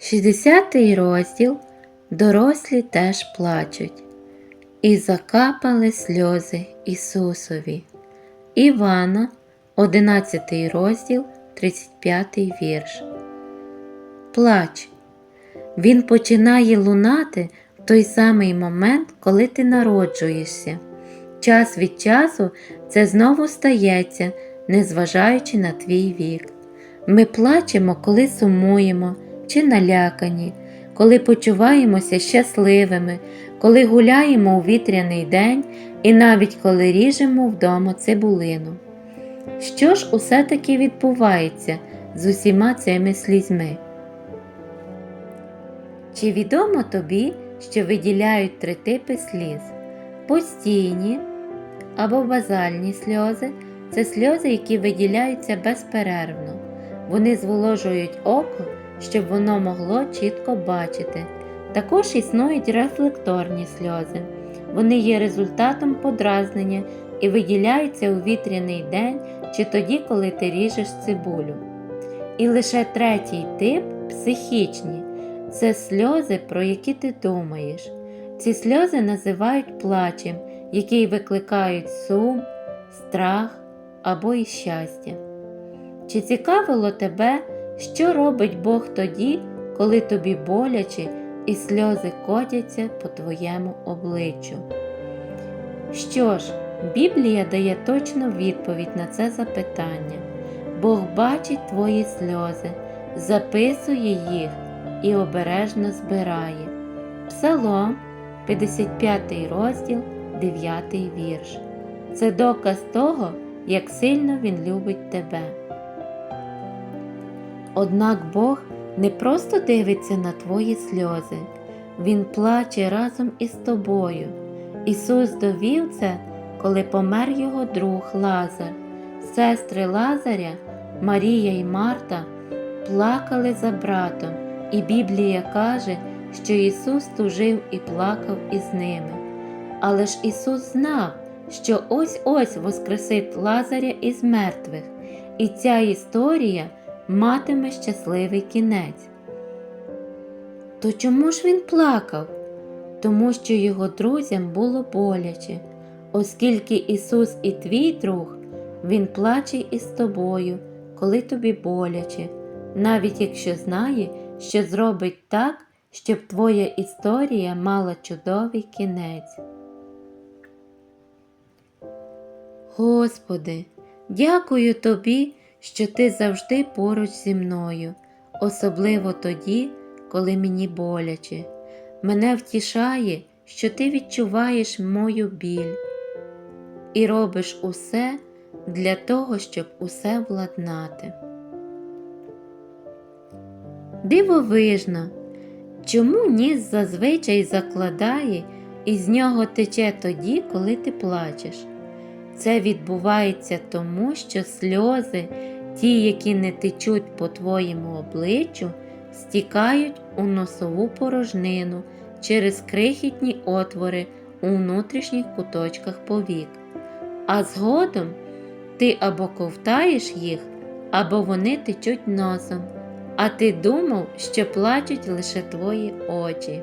60 розділ Дорослі теж плачуть. І закапали сльози Ісусові. Івана, 11 розділ, 35 вірш. Плач. Він починає лунати в той самий момент, коли ти народжуєшся. Час від часу це знову стається, незважаючи на твій вік. Ми плачемо, коли сумуємо чи налякані, коли почуваємося щасливими, коли гуляємо у вітряний день і навіть коли ріжемо вдома цибулину. Що ж усе таки відбувається з усіма цими слізьми? Чи відомо тобі, що виділяють три типи сліз? Постійні або базальні сльози це сльози, які виділяються безперервно. Вони зволожують око, щоб воно могло чітко бачити. Також існують рефлекторні сльози. Вони є результатом подразнення і виділяються у вітряний день чи тоді, коли ти ріжеш цибулю. І лише третій тип психічні це сльози, про які ти думаєш. Ці сльози називають плачем, який викликають сум, страх або і щастя. Чи цікавило тебе, що робить Бог тоді, коли тобі боляче і сльози котяться по твоєму обличчю? Що ж, Біблія дає точну відповідь на це запитання. Бог бачить твої сльози, записує їх і обережно збирає. Псалом, 55 розділ, 9 вірш. Це доказ того, як сильно Він любить тебе. Однак Бог не просто дивиться на твої сльози, Він плаче разом із тобою. Ісус довів це, коли помер його друг Лазар. Сестри Лазаря, Марія і Марта плакали за братом, і Біблія каже, що Ісус тужив і плакав із ними. Але ж Ісус знав, що ось ось воскресить Лазаря із мертвих, і ця історія матиме щасливий кінець. То чому ж він плакав? Тому що його друзям було боляче, оскільки Ісус і твій друг, Він плаче із тобою, коли тобі боляче, навіть якщо знає, що зробить так, щоб твоя історія мала чудовий кінець. Господи, дякую Тобі, що Ти завжди поруч зі мною, особливо тоді, коли мені боляче. Мене втішає, що ти відчуваєш мою біль і робиш усе для того, щоб усе владнати. Дивовижно, чому ніс зазвичай закладає і з нього тече тоді, коли ти плачеш. Це відбувається тому, що сльози, ті, які не течуть по твоєму обличчю, стікають у носову порожнину через крихітні отвори у внутрішніх куточках повік. А згодом ти або ковтаєш їх, або вони течуть носом, а ти думав, що плачуть лише твої очі.